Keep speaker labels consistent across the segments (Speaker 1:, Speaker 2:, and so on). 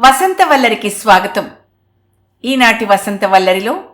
Speaker 1: వసంతవల్లరికి స్వాగతం. ఈనాటి వసంతవల్లరిలో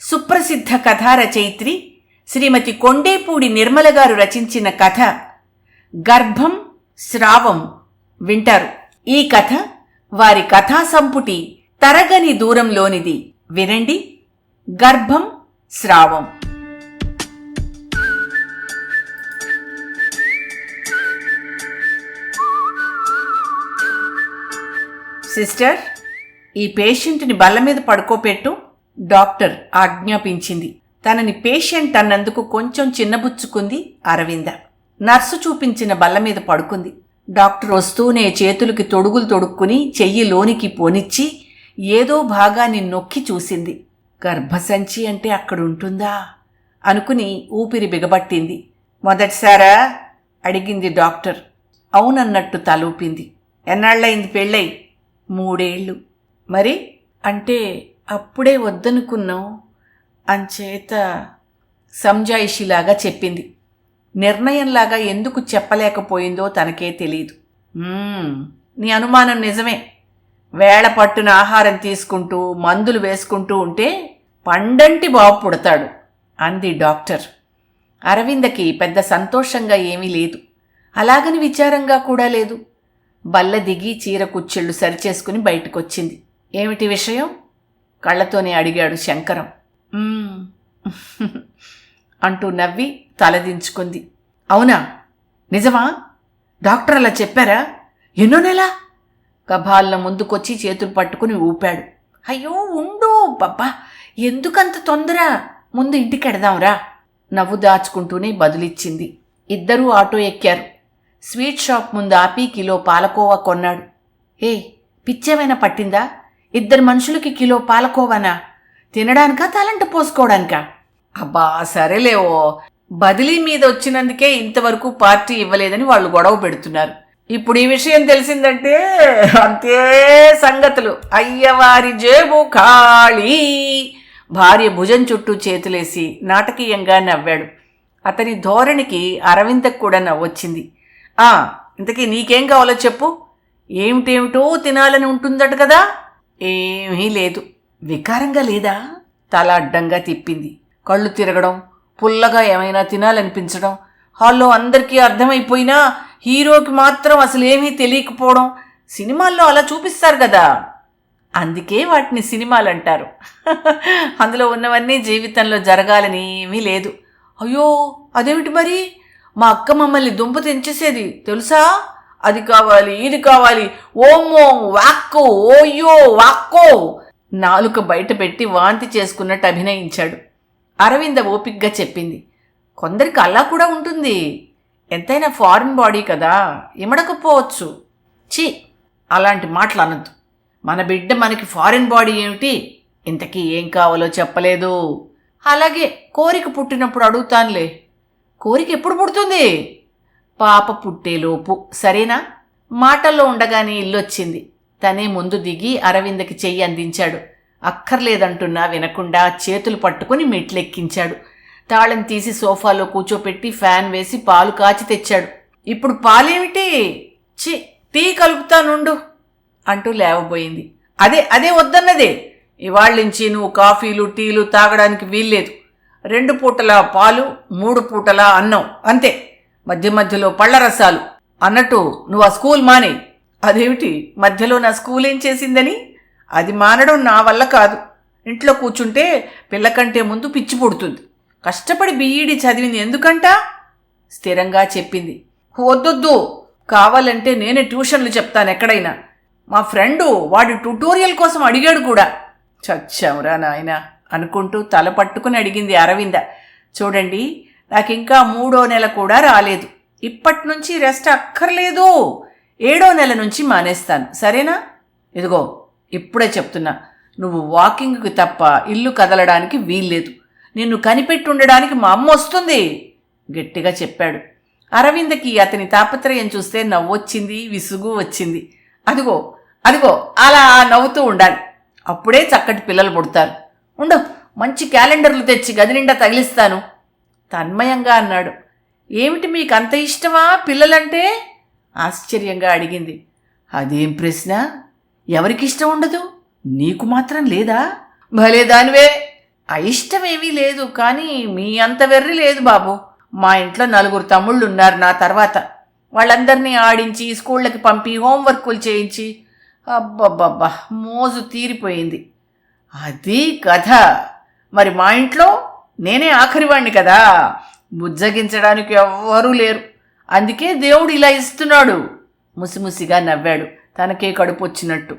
Speaker 1: సుప్రసిద్ధ కథా రచయిత్రి శ్రీమతి కొండేపూడి నిర్మల గారు రచించిన కథ గర్భం స్రావం వింటారు. ఈ కథ వారి కథా సంపుటి తరగని దూరంలోనిది. వినండి. గర్భం స్రావం. సిస్టర్ ఈ పేషెంట్ని బల్ల మీద పడుకోపెట్టు డాక్టర్ ఆజ్ఞాపించింది. తనని పేషెంట్ అన్నందుకు కొంచెం చిన్నబుచ్చుకుంది అరవింద. నర్సు చూపించిన బల్ల మీద పడుకుంది. డాక్టర్ వస్తూనే చేతులకి తొడుగులు తొడుక్కుని చెయ్యి లోనికి పోనిచ్చి ఏదో భాగాన్ని నొక్కి చూసింది. గర్భసంచి అంటే అక్కడ ఉంటుందా? అనుకుని ఊపిరి బిగబట్టింది. మొదటిసారా? అడిగింది డాక్టర్. అవునన్నట్టు తలూపింది. ఎన్నాళ్ళయింది పెళ్ళై? మూడేళ్ళు. మరి అంటే అప్పుడే వద్దనుకున్నాం అంచేత సంజాయిషిలాగా చెప్పింది. నిర్ణయంలాగా ఎందుకు చెప్పలేకపోయిందో తనకే తెలియదు నీ అనుమానం నిజమే. వేళ పట్టున ఆహారం తీసుకుంటూ మందులు వేసుకుంటూ ఉంటే పండంటి బాబు పుడతాడు అంది డాక్టర్. అరవిందకి పెద్ద సంతోషంగా ఏమీ లేదు. అలాగని విచారంగా కూడా లేదు. బల్ల దిగి చీర కుచ్చెళ్ళు సరిచేసుకుని బయటకొచ్చింది. ఏమిటి విషయం? కళ్ళతోనే అడిగాడు శంకరం. అంటూ నవ్వి తలదించుకుంది అవునా? నిజమా? డాక్టర్ అలా చెప్పారా? ఎన్నో నెల? గభాల్లో ముందుకొచ్చి చేతులు పట్టుకుని ఊపాడు. అయ్యో ఉండు బాబా ఎందుకంత తొందర? ముందు ఇంటికి ఎడదాంరా నవ్వు దాచుకుంటూనే బదులిచ్చింది. ఇద్దరూ ఆటో ఎక్కారు. స్వీట్ షాప్ ముందు ఆపి కిలో పాలకోవా కొన్నాడు. ఏ పిచ్చేమైనా పట్టిందా? ఇద్దరు మనుషులకి కిలో పాలకోవానా? తినడానికా తలంట పోసుకోవడానికా అబ్బా సరేలేవో బదిలీ మీద వచ్చినందుకే ఇంతవరకు పార్టీ ఇవ్వలేదని వాళ్ళు గొడవ పెడుతున్నారు. ఇప్పుడు ఈ విషయం తెలిసిందంటే అంతే సంగతులు. అయ్యవారి జేబు ఖాళీ. భార్య భుజం చుట్టూ చేతులేసి నాటకీయంగా నవ్వాడు. అతని ధోరణికి అరవిందకు కూడా నవ్వొచ్చింది. వచ్చింది ఇంతకీ నీకేం కావాలో చెప్పు. ఏమిటేమిటో తినాలని ఉంటుందట కదా. ఏమీ లేదు. వికారంగా లేదా? తల అడ్డంగా తిప్పింది. కళ్ళు తిరగడం పుల్లగా ఏమైనా తినాలనిపించడం హాల్లో అందరికీ అర్థమైపోయినా హీరోకి మాత్రం అసలు ఏమీ తెలియకపోవడం సినిమాల్లో అలా చూపిస్తారు కదా. అందుకే వాటిని సినిమాలు అంటారు అందులో ఉన్నవన్నీ జీవితంలో జరగాలని ఏమీ లేదు. అయ్యో అదేమిటి మరి? మా అక్క మమ్మల్ని దుంప తెంచేసేది తెలుసా? అది కావాలి ఇది కావాలి. ఓమో వాక్కో ఓయో వాక్కో. నాలుక బయట పెట్టి వాంతి చేసుకున్నట్టు అభినయించాడు. అరవింద ఓపిక్గా చెప్పింది. కొందరికి అలా కూడా ఉంటుంది. ఎంతైనా ఫారిన్ బాడీ కదా ఇమడకపోవచ్చు ఛీ అలాంటి మాటలు అనద్దు. మన బిడ్డ మనకి ఫారిన్ బాడీ ఏమిటి? ఇంతకీ ఏం కావాలో చెప్పలేదు. అలాగే కోరిక పుట్టినప్పుడు అడుగుతానులే. కోరిక ఎప్పుడు పుడుతుంది? పాప పుట్టేలోపు. సరేనా? మాటల్లో ఉండగానే ఇల్లొచ్చింది. తనే ముందు దిగి అరవిందకి చెయ్యి అందించాడు. అక్కర్లేదంటున్నా వినకుండా చేతులు పట్టుకుని మెట్లెక్కించాడు. తాళం తీసి సోఫాలో కూర్చోపెట్టి ఫ్యాన్ వేసి పాలు కాచి తెచ్చాడు. ఇప్పుడు పాలేమిటి? చి టీ కలుపుతానుండు అంటూ లేవబోయింది. అదే అదే వద్దన్నదే. ఇవాళ్ళ నుంచి నువ్వు కాఫీలు టీలు తాగడానికి వీల్లేదు. రెండు పూటల పాలు మూడు పూటల అన్నం అంతే. మధ్య మధ్యలో పళ్ళ రసాలు అన్నట్టు నువ్వు ఆ స్కూల్ మానే. అదేమిటి? మధ్యలో నా స్కూల్ ఏం చేసిందని? అది మానడం నా వల్ల కాదు. ఇంట్లో కూర్చుంటే పిల్లకంటే ముందు పిచ్చి పుడుతుంది. కష్టపడి బీఈడి చదివింది ఎందుకంట? స్థిరంగా చెప్పింది. వద్దొద్దు. కావాలంటే నేనే ట్యూషన్లు చెప్తాను ఎక్కడైనా. మా ఫ్రెండు వాడి ట్యూటోరియల్ కోసం అడిగాడు కూడా. చచ్చావురా నాయనా. అనుకుంటూ తల పట్టుకుని అడిగింది అరవింద. చూడండి నాకింకా మూడో నెల కూడా రాలేదు. ఇప్పటి నుంచి రెస్ట్ అక్కర్లేదు. ఏడో నెల నుంచి మానేస్తాను. సరేనా? ఇదిగో ఇప్పుడే చెప్తున్నా. నువ్వు వాకింగ్కి తప్ప ఇల్లు కదలడానికి వీల్లేదు. నిన్ను కనిపెట్టి ఉండడానికి మా అమ్మ వస్తుంది గట్టిగా చెప్పాడు. అరవిందకి అతని తాపత్రయం చూస్తే నవ్వొచ్చింది విసుగు వచ్చింది. అదిగో అదిగో అలా నవ్వుతూ ఉండాలి. అప్పుడే చక్కటి పిల్లలు పుడతారు. ఉండు మంచి క్యాలెండర్లు తెచ్చి గది నిండా తగిలిస్తాను. తన్మయంగా అన్నాడు. ఏమిటి మీకు అంత ఇష్టమా? పిల్లలంటే? ఆశ్చర్యంగా అడిగింది. అదేం ప్రశ్న? ఎవరికిష్టం ఉండదు? నీకు మాత్రం లేదా? భలే దానివే! అయిష్టమేమీ లేదు కానీ మీ అంత వెర్రి లేదు బాబు. మా ఇంట్లో నలుగురు తమ్ముళ్ళు ఉన్నారు నా తర్వాత. వాళ్ళందరినీ ఆడించి స్కూళ్ళకి పంపి హోంవర్కులు చేయించి. అబ్బబ్బబ్బా! మోజు తీరిపోయింది. అది కథ. మరి మా ఇంట్లో నేనే ఆఖరివాణ్ణి కదా. బుజ్జగించడానికి ఎవ్వరూ లేరు. అందుకే దేవుడు ఇలా ఇస్తున్నాడు. ముసిముసిగా నవ్వాడు. తనకే కడుపు వచ్చినట్టు.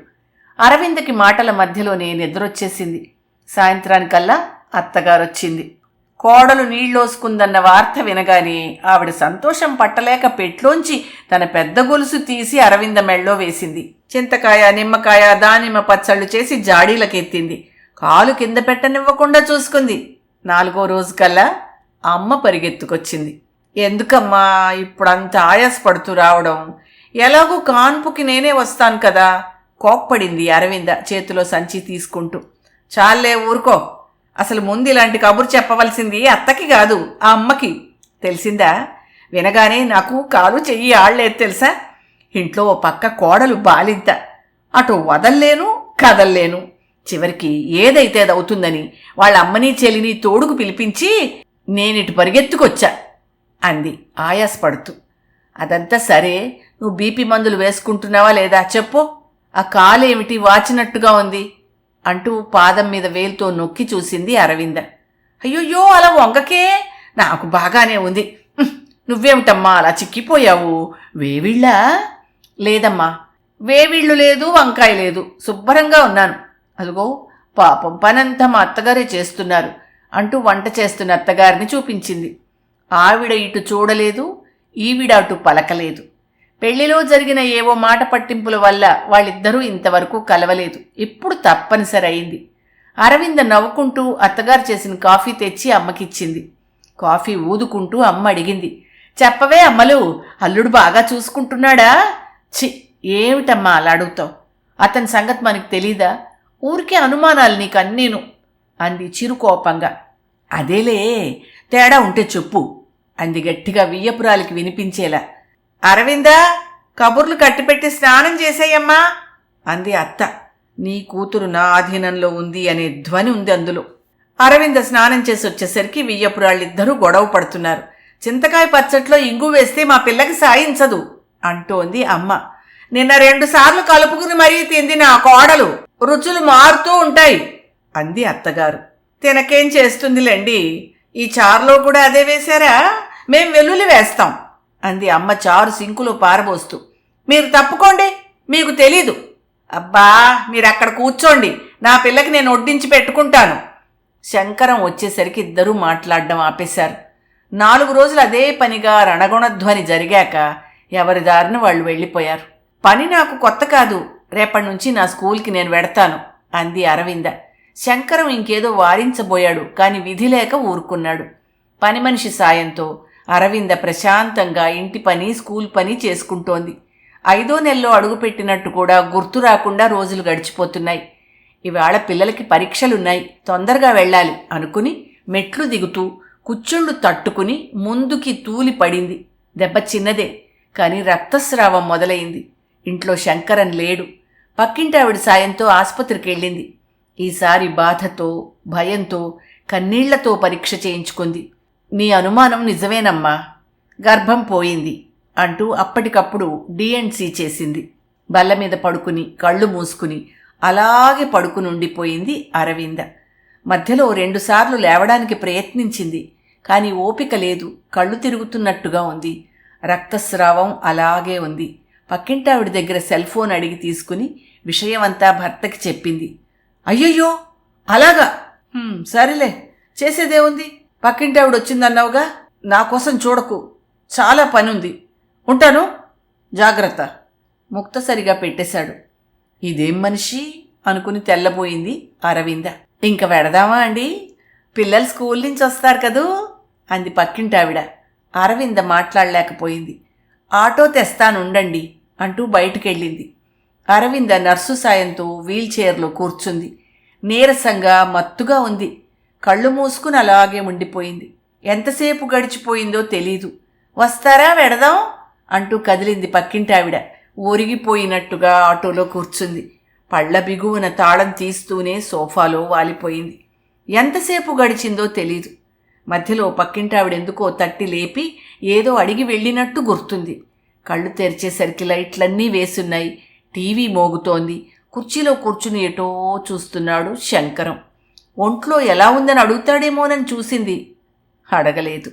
Speaker 1: అరవిందకి మాటల మధ్యలోనే నిద్రొచ్చేసింది. సాయంత్రానికల్లా అత్తగారొచ్చింది. కోడలు నీళ్ళోసుకుందన్న వార్త వినగానే ఆవిడ సంతోషం పట్టలేక పెట్లోంచి తన పెద్ద గొలుసు తీసి అరవింద మెళ్ళో వేసింది. చింతకాయ నిమ్మకాయ దానిమ్మ పచ్చళ్ళు చేసి జాడీలకెత్తింది. కాలు కింద పెట్టనివ్వకుండా చూసుకుంది. నాలుగో రోజు కల్లా అమ్మ పరిగెత్తుకొచ్చింది. ఎందుకమ్మా ఇప్పుడంత ఆయాసపడుతూ రావడం? ఎలాగూ కాన్పుకి నేనే వస్తాను కదా? కోప్పడింది అరవింద చేతిలో సంచి తీసుకుంటూ. చాలే ఊరుకో. అసలు ముందు ఇలాంటి కబురు చెప్పవలసింది అత్తకి కాదు ఆ అమ్మకి. తెలిసిందా? వినగానే నాకు కాలు చెయ్యి ఆడలేదు తెలుసా? ఇంట్లో ఓ పక్క కోడలు బాలింత. అటు వదల్లేను కదల్లేను. చివరికి ఏదైతే అది అవుతుందని వాళ్ళ అమ్మని చెల్లిని తోడుకు పిలిపించి నేనిటు పరిగెత్తుకొచ్చా అంది. ఆయాసపడుతూ. అదంతా సరే నువ్వు బీపీ మందులు వేసుకుంటున్నావా లేదా చెప్పు. ఆ కాలేమిటి వాచినట్టుగా ఉంది అంటూ పాదం మీద వేలుతో నొక్కి చూసింది అరవింద. అయ్యోయ్యో అలా వంగకే? నాకు బాగానే ఉంది. నువ్వేమిటమ్మా అలా చిక్కిపోయావు? వేవిళ్ళా? లేదమ్మా వేవిళ్ళు లేదు వంకాయ లేదు శుభ్రంగా ఉన్నాను. అదిగో పాపం పనంతా మా అత్తగారే చేస్తున్నారు అంటూ వంట చేస్తున్న అత్తగారిని చూపించింది. ఆవిడ ఇటు చూడలేదు ఈవిడ అటు పలకలేదు. పెళ్ళిలో జరిగిన ఏవో మాట పట్టింపుల వల్ల వాళ్ళిద్దరూ ఇంతవరకు కలవలేదు. ఇప్పుడు తప్పనిసరి అయింది. అరవింద నవ్వుకుంటూ అత్తగారు చేసిన కాఫీ తెచ్చి అమ్మకిచ్చింది. కాఫీ ఊదుకుంటూ అమ్మ అడిగింది చెప్పవే అమ్మలు అల్లుడు బాగా చూసుకుంటున్నాడా? చి ఏమిటమ్మా అలా అడుగుతావు? అతని సంగతి మనకి తెలీదా? ఊరికే అనుమానాలు నీకు అన్నీను అంది చిరుకోపంగా అదేలే తేడా ఉంటే చెప్పు అంది గట్టిగా వియ్యపురాలికి వినిపించేలా. అరవిందా కబుర్లు కట్టిపెట్టి స్నానం చేసేయమ్మా అంది అత్త. నీ కూతురు నా ఆధీనంలో ఉంది అనే ధ్వని ఉంది అందులో. అరవింద స్నానం చేసి వచ్చేసరికి వియ్యపురాళ్ళిద్దరూ గొడవ పడుతున్నారు. చింతకాయ పచ్చట్లో ఇంగు వేస్తే మా పిల్లకి సాయించదు అంటోంది అమ్మ. నిన్న రెండు సార్లు కలుపుకుని మరీ తింది నా కోడలు. రుచులు మారుతూ ఉంటాయి అంది అత్తగారు. తినకేం చేస్తుందిలేండి? ఈ చారులో కూడా అదే వేశారా? మేం వెల్లుల్లి వేస్తాం అంది అమ్మ చారు సింకులో పారబోస్తూ. మీరు తప్పుకోండి మీకు తెలీదు. అబ్బా మీరు అక్కడ కూర్చోండి నా పిల్లకి నేను వడ్డించి పెట్టుకుంటాను. శంకరం వచ్చేసరికి ఇద్దరూ మాట్లాడడం ఆపేశారు. నాలుగు రోజులు అదే పనిగా రణగుణధ్వని జరిగాక ఎవరి దారిన వాళ్ళు వెళ్ళిపోయారు. పని నాకు కొత్త కాదు. రేపటి నుంచి నా స్కూల్కి నేను వెడతాను అంది అరవింద. శంకరం ఇంకేదో వారించబోయాడు కాని విధి లేక ఊరుకున్నాడు. పని మనిషి సాయంతో అరవింద ప్రశాంతంగా ఇంటి పని స్కూల్ పని చేసుకుంటోంది. ఐదో నెలలో అడుగుపెట్టినట్టు కూడా గుర్తు రాకుండా రోజులు గడిచిపోతున్నాయి. ఇవాళ పిల్లలకి పరీక్షలున్నాయి తొందరగా వెళ్ళాలి అనుకుని మెట్లు దిగుతూ కుచ్చుళ్ళు తట్టుకుని ముందుకి తూలి పడింది దెబ్బ చిన్నదే. కానీ రక్తస్రావం మొదలైంది. ఇంట్లో శంకరన్ లేడు. పక్కింటి ఆవిడ సాయంతో ఆసుపత్రికి వెళ్ళింది ఈసారి బాధతో భయంతో కన్నీళ్ళతో పరీక్ష చేయించుకుంది. నీ అనుమానం నిజమేనమ్మా. గర్భం పోయింది అంటూ అప్పటికప్పుడు డిఎన్సి చేసింది. బల్ల మీద పడుకుని కళ్ళు మూసుకుని అలాగే పడుకుని ఉండిపోయింది అరవింద. మధ్యలో రెండుసార్లు లేవడానికి ప్రయత్నించింది. కానీ ఓపిక లేదు. కళ్ళు తిరుగుతున్నట్టుగా ఉంది. రక్తస్రావం అలాగే ఉంది. పక్కింటావిడి దగ్గర సెల్ ఫోన్ అడిగి తీసుకుని విషయమంతా భర్తకి చెప్పింది. అయ్యయ్యో! అలాగా? సరేలే. చేసేదేముంది పక్కింటావిడ వచ్చిందన్నావుగా? నా కోసం చూడకు. చాలా పనుంది. ఉంటాను? జాగ్రత్త. ముక్తసరిగా పెట్టేశాడు. ఇదేం మనిషి? అనుకుని తెల్లబోయింది అరవింద. ఇంక వెడదామా అండి? పిల్లలు స్కూల్ నుంచి వస్తారు కదూ? అంది పక్కింటావిడ. అరవింద మాట్లాడలేకపోయింది. ఆటో తెస్తానుండండి అంటూ బయటికెళ్ళింది. అరవింద నర్సు సాయంతో వీల్ చైర్లో కూర్చుంది. నీరసంగా మత్తుగా ఉంది. కళ్ళు మూసుకుని అలాగే ఉండిపోయింది. ఎంతసేపు గడిచిపోయిందో తెలీదు. వస్తారా వెడదాం? అంటూ కదిలింది పక్కింటావిడ. ఊరిగిపోయినట్టుగా ఆటోలో కూర్చుంది. పళ్ళ బిగువన తాళం తీస్తూనే సోఫాలో వాలిపోయింది. ఎంతసేపు గడిచిందో తెలీదు. మధ్యలో పక్కింటావిడెందుకో తట్టి లేపి ఏదో అడిగి వెళ్ళినట్టు గుర్తుంది. కళ్ళు తెరిచేసరికి లైట్లన్నీ వేసున్నాయి. టీవీ మోగుతోంది. కుర్చీలో కూర్చుని ఎటో చూస్తున్నాడు శంకరం. ఒంట్లో ఎలా ఉందని అడుగుతాడేమోనని చూసింది. అడగలేదు.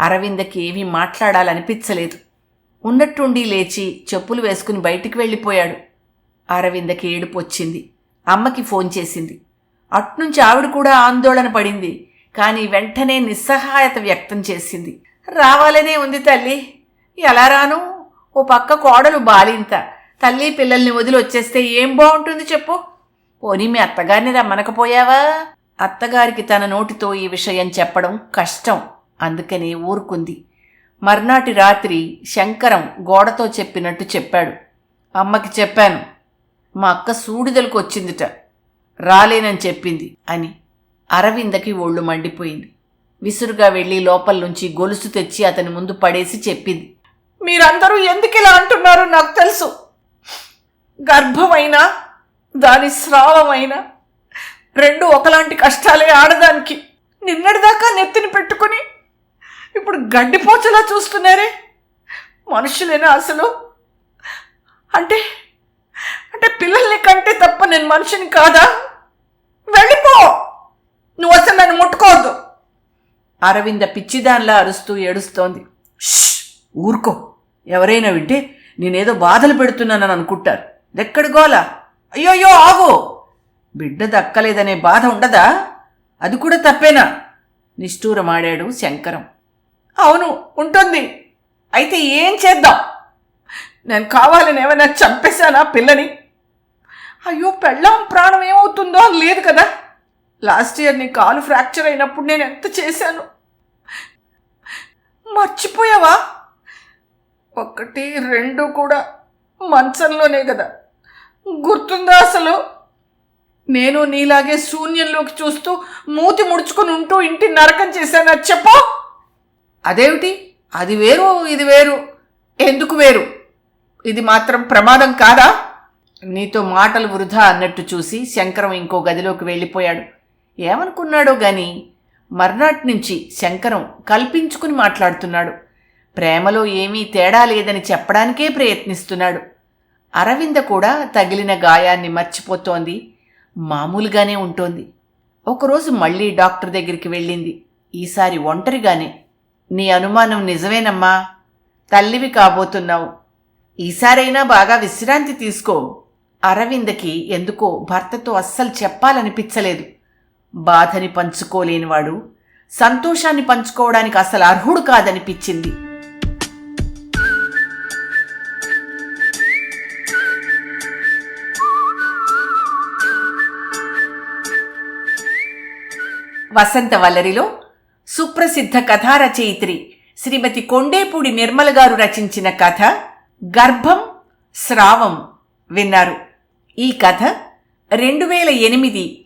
Speaker 1: అరవిందకి ఏమీ మాట్లాడాలనిపించలేదు. ఉన్నట్టుండి లేచి చెప్పులు వేసుకుని బయటికి వెళ్ళిపోయాడు. అరవిందకి ఏడుపు వచ్చింది అమ్మకి ఫోన్ చేసింది. అట్నుంచి ఆవిడ కూడా ఆందోళన పడింది. కానీ వెంటనే నిస్సహాయత వ్యక్తం చేసింది. రావాలనే ఉంది తల్లి. ఎలా రాను? ఓ పక్క కోడలు బాలింత. తల్లి పిల్లల్ని వదిలి వచ్చేస్తే ఏం బాగుంటుంది చెప్పు. పోనీ మీ అత్తగారిని రమ్మనకపోయావా? అత్తగారికి తన నోటితో ఈ విషయం చెప్పడం కష్టం. అందుకని ఊరుకుంది. మర్నాటి రాత్రి శంకరం గోడతో చెప్పినట్టు చెప్పాడు. అమ్మకి చెప్పాను. మా అక్క సూడిదలకు వచ్చిందిట. రాలేనని చెప్పింది అని. అరవిందకి ఒళ్ళు మండిపోయింది. విసురుగా వెళ్ళి లోపల నుంచి గొలుసు తెచ్చి అతని ముందు పడేసి చెప్పింది. మీరందరూ ఎందుకు ఇలా అంటున్నారో నాకు తెలుసు. గర్భమైనా దాని స్రావమైనా రెండు ఒకలాంటి కష్టాలే ఆడదానికి. నిన్నటిదాకా నెత్తిని పెట్టుకుని ఇప్పుడు గడ్డిపోచలా చూస్తున్నారే. మనుషులేనా అసలు? అంటే అంటే పిల్లల్ని కంటే తప్ప నేను మనిషిని కాదా? వెళ్ళి నన్ను ముట్టుకోవద్దు. అరవింద పిచ్చిదాన్లా అరుస్తూ ఏడుస్తోంది. ఊరుకో. ఎవరైనా వింటే నేనేదో బాధలు పెడుతున్నానని అనుకుంటారు. దెక్కడి గోలా అయ్యోయ్యో ఆగు. బిడ్డ దక్కలేదనే బాధ ఉండదా? అది కూడా తప్పేనా? నిష్ఠూరమాడాడు శంకరం. అవును ఉంటుంది. అయితే ఏం చేద్దాం? నేను కావాలని ఏమైనా చంపేశానా పిల్లని? అయ్యో పెళ్ళాం ప్రాణం ఏమవుతుందో అని లేదు కదా. లాస్ట్ ఇయర్ నీ కాలు ఫ్రాక్చర్ అయినప్పుడు నేను ఎంత చేశాను? మర్చిపోయావా? ఒకటి రెండు కూడా మంచంలోనే కదా. గుర్తుందా అసలు? నేను నీలాగే శూన్యంలోకి చూస్తూ మూతి ముడుచుకుని ఉంటూ ఇంటి నరకం చేశానా చెప్పు? అదేమిటి? అది వేరు ఇది వేరు. ఎందుకు వేరు? ఇది మాత్రం ప్రమాదం కాదా? నీతో మాటలు వృధా అన్నట్టు చూసి శంకరం ఇంకో గదిలోకి వెళ్ళిపోయాడు. ఏమనుకున్నాడో గాని మర్నాటి నుంచి శంకరం కల్పించుకుని మాట్లాడుతున్నాడు. ప్రేమలో ఏమీ తేడా లేదని చెప్పడానికే ప్రయత్నిస్తున్నాడు. అరవింద కూడా తగిలిన గాయాన్ని మర్చిపోతోంది. మామూలుగానే ఉంటోంది. ఒకరోజు మళ్ళీ డాక్టర్ దగ్గరికి వెళ్ళింది. ఈసారి ఒంటరిగానే. నీ అనుమానం నిజమేనమ్మా. తల్లివి కాబోతున్నావు. ఈసారైనా బాగా విశ్రాంతి తీసుకో. అరవిందకి ఎందుకో భర్తతో అస్సలు చెప్పాలనిపించలేదు. బాధని పంచుకోలేనివాడు సంతోషాన్ని పంచుకోవడానికి అసలు అర్హుడు కాదనిపించింది. వసంత వల్లరిలో సుప్రసిద్ధ కథా రచయిత్రి శ్రీమతి కొండేపూడి నిర్మల గారు రచించిన కథ గర్భం స్రావం విన్నారు. ఈ కథ రెండు వేల ఎనిమిది